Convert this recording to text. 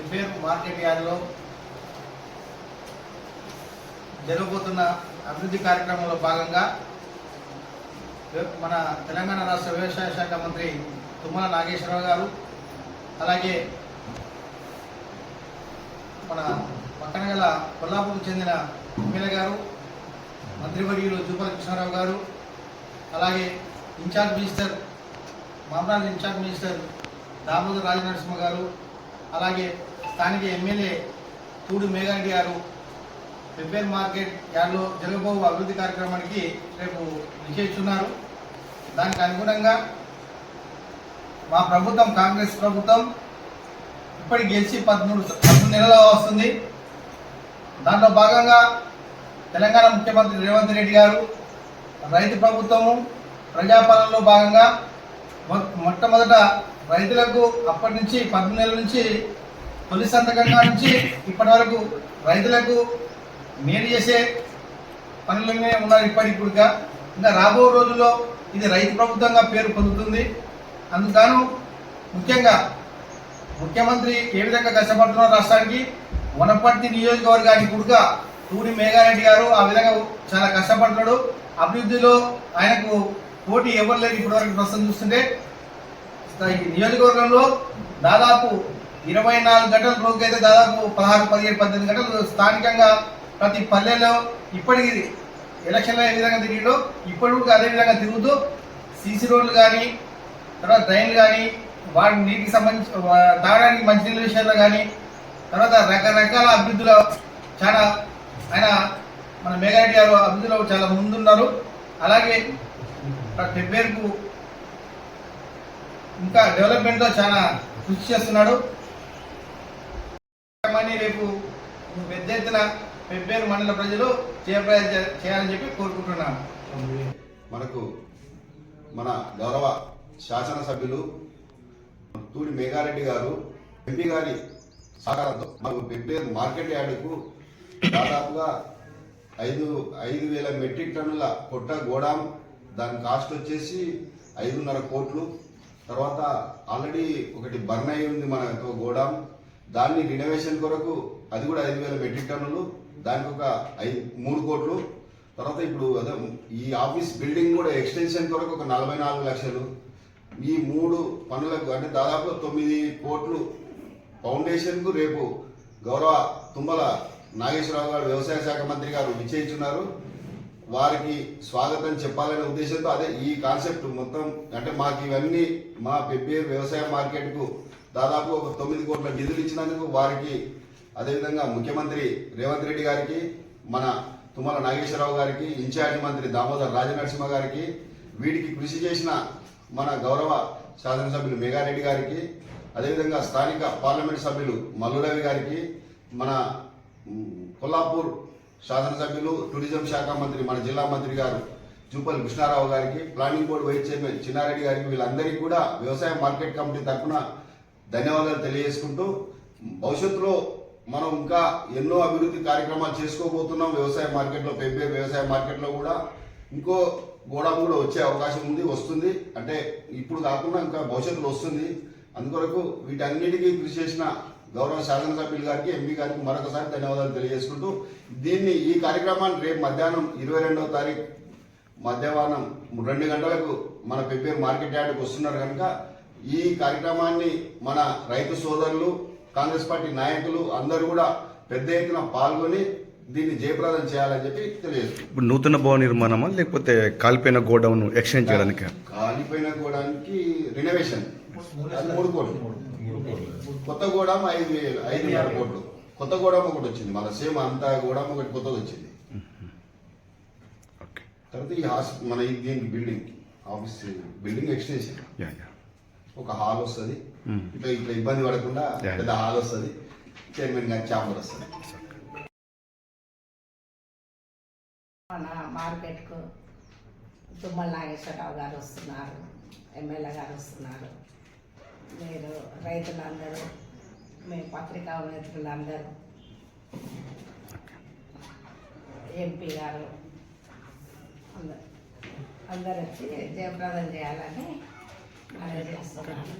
ఎఫ్ఏర్ market యార్డ్లో. జరగబోతున్న అభివృద్ధి కార్యక్రమంలో భాగంగా మన తెలంగాణ రాష్ట్ర వ్యవసాయ శాఖ మంత్రి తుమ్మల నాగేశ్వరరావు గారు అలాగే మన పక్కన గల కొల్లాపూర్కు చెందిన ఎమ్మెల్యే గారు మంత్రివర్యులు జూపల కృష్ణారావు గారు అలాగే ఇన్ఛార్జ్ మినిస్టర్ మామరాజ్ ఇన్ఛార్జ్ మినిస్టర్ దామోదర్ రాజనరసింహ గారు అలాగే స్థానిక ఎమ్మెల్యే తూడు మేఘారెడ్డి గారు వెబ్బేర్ మార్కెట్ యార్డ్లో జరగబో అభివృద్ధి కార్యక్రమానికి రేపు నిశ్చయిస్తున్నారు. దానికి అనుగుణంగా మా ప్రభుత్వం కాంగ్రెస్ ప్రభుత్వం ఇప్పటికి గెలిచి పదమూడు పదమూడు నెలలు వస్తుంది. దాంట్లో భాగంగా తెలంగాణ ముఖ్యమంత్రి రేవంత్ రెడ్డి గారు రైతు ప్రభుత్వము ప్రజాపాలనలో భాగంగా మొ- మొట్టమొదట రైతులకు అప్పటి నుంచి పదమూడు నెలల నుంచి తొలి సంతకంగా నుంచి ఇప్పటి వరకు రైతులకు మేలు చేసే పనులనే ఉన్నారు ఇప్పటికి ఇంకా రాబో రోజుల్లో ఇది రైతు ప్రభుత్వంగా పేరు పొందుతుంది. అందుకను ముఖ్యంగా ముఖ్యమంత్రి ఏ విధంగా కష్టపడుతున్నారో రాష్ట్రానికి వనపర్తి నియోజకవర్గానికి కూడా తూడి మేఘారెడ్డి గారు ఆ విధంగా చాలా కష్టపడుతున్నాడు. అభివృద్ధిలో ఆయనకు పోటీ ఎవరు లేరు ఇప్పటివరకు ప్రస్తుతం చూస్తుంటే ఈ నియోజకవర్గంలో దాదాపు ఇరవై నాలుగు గంటల రోజుకైతే దాదాపు పదహారు పదిహేడు పద్దెనిమిది గంటలు స్థానికంగా ప్రతి పల్లెల్లో ఇప్పటికి ఎలక్షన్లో ఏ విధంగా తిరిగిండో ఇప్పటి కూడా అదే విధంగా తిరుగుతూ సీసీ రోడ్లు కానీ తర్వాత డ్రైన్లు కానీ వాటి నీటికి సంబంధించి తాగడానికి మంచినీళ్ళ విషయంలో కానీ తర్వాత రకరకాల అభివృద్ధిలో చాలా ఆయన మన మేఘారెడ్డి గారు అభివృద్ధిలో చాలా ముందున్నారు. అలాగే పెబ్బేరుకు ఇంకా డెవలప్మెంట్లో చాలా కృషి చేస్తున్నాడు. రేపు పెద్ద ఎత్తున పెబ్బేరు మండల ప్రజలు జయప్రద చేయాలని చెప్పి కోరుకుంటున్నాను. మనకు మన గౌరవ శాసనసభ్యులు తూడి మేఘారెడ్డి గారు ఎంపీ గారి సహకారంతో మనకు పెబ్బేరు మార్కెట్ యార్డుకు దాదాపుగా ఐదు ఐదు వేల మెట్రిక్ టన్నుల కొట్ట గోడాం దాని కాస్ట్ వచ్చేసి ఐదున్నర కోట్లు. తర్వాత ఆల్రెడీ ఒకటి బర్న్ అయి ఉంది మనకు గోడాం. దాన్ని రినోవేషన్ కొరకు అది కూడా ఐదు వేల మెట్రిక్ టన్నులు దానికి ఒక ఐదు మూడు కోట్లు. తర్వాత ఇప్పుడు అదే ఈ ఆఫీస్ బిల్డింగ్ కూడా ఎక్స్టెన్షన్ కొరకు ఒక నలభై నాలుగు లక్షలు. ఈ మూడు పనులకు అంటే దాదాపు తొమ్మిది కోట్లు ఫౌండేషన్కు రేపు గౌరవ తుమ్మల నాగేశ్వరరావు గారు వ్యవసాయ శాఖ మంత్రి గారు నిశ్చయించున్నారు వారికి స్వాగతం చెప్పాలనే ఉద్దేశంతో అదే ఈ కాన్సెప్ట్ మొత్తం అంటే మాకు ఇవన్నీ మా పెబ్బేరు వ్యవసాయ మార్కెట్కు దాదాపు ఒక తొమ్మిది కోట్ల నిధులు ఇచ్చినందుకు వారికి అదేవిధంగా ముఖ్యమంత్రి రేవంత్ రెడ్డి గారికి మన తుమ్మల నాగేశ్వరరావు గారికి ఇన్ఛార్జ్ మంత్రి దామోదర్ రాజనరసింహ గారికి వీటికి కృషి చేసిన మన గౌరవ శాసనసభ్యులు మేఘారెడ్డి గారికి అదేవిధంగా స్థానిక పార్లమెంట్ సభ్యులు మల్లురవి గారికి మన కొల్లాపూర్ శాసనసభ్యులు టూరిజం శాఖ మంత్రి మన జిల్లా మంత్రి గారు జూపల్లి కృష్ణారావు గారికి planning board vice chairman Chinna Reddy గారికి వీళ్ళందరికీ కూడా వ్యవసాయ మార్కెట్ కమిటీ తరఫున ధన్యవాదాలు తెలియజేసుకుంటూ భవిష్యత్తులో మనం ఇంకా ఎన్నో అభివృద్ధి కార్యక్రమాలు చేసుకోబోతున్నాం. వ్యవసాయ మార్కెట్లో పెంపే వ్యవసాయ మార్కెట్లో కూడా ఇంకో గోడం కూడా వచ్చే అవకాశం ఉంది వస్తుంది. అంటే ఇప్పుడు కాకుండా ఇంకా భవిష్యత్తులో వస్తుంది. అందుకొరకు వీటన్నిటికీ కృషి చేసిన గౌరవ శాసనసభ్యులు గారికి ఎంపీ గారికి మరొకసారి ధన్యవాదాలు తెలియజేసుకుంటూ దీన్ని ఈ కార్యక్రమాన్ని రేపు మధ్యాహ్నం ఇరవై రెండవ తారీఖు మధ్యాహ్నం రెండు గంటలకు మన పెబ్బేరు మార్కెట్ యార్డ్కి వస్తున్నారు కనుక ఈ కార్యక్రమాన్ని మన రైతు సోదరులు కాంగ్రెస్ పార్టీ నాయకులు అందరూ కూడా పెద్ద ఎత్తున పాల్గొని దీన్ని జయప్రదం చేయాలని చెప్పి తెలియజేస్తున్నారు ఇప్పుడు నూతన భవన నిర్మాణమా లేకపోతే కాలిపోయిన గోడౌన్ ఎక్స్చేంజ్ చేయడానికి? కాలిపోయిన గోడానికి రినోవేషన్ మూడు కోట్లు. కొత్త గోడాం ఐదు వేలు ఐదున్నర కోట్లు. కొత్త గోడాం ఒకటి వచ్చింది. మన సేమ్ అంతా గోడాం ఒకటి కొత్తది వచ్చింది. ఓకే. తర్వాత ఈ హాస్ మన దీనికి building office building extension. Yeah yeah. ఒక హాల్ వస్తుంది. ఇట్లా ఇట్లా ఇబ్బంది పడకుండా. పెద్ద హాల్ వస్తుంది. చైర్మన్ గారి ఛాంబర్ వస్తుంది. మన మార్కెట్కు తుమ్మల నాగేశ్వరరావు గారు వస్తున్నారు. ఎమ్మెల్యే గారు వస్తున్నారు. మీరు రైతులందరూ మీ పత్రికా మిత్రులందరూ ఎంపీ గారు అందరు అందరు వచ్చి జయప్రదం చేయాలని మనం చేస్తున్నాను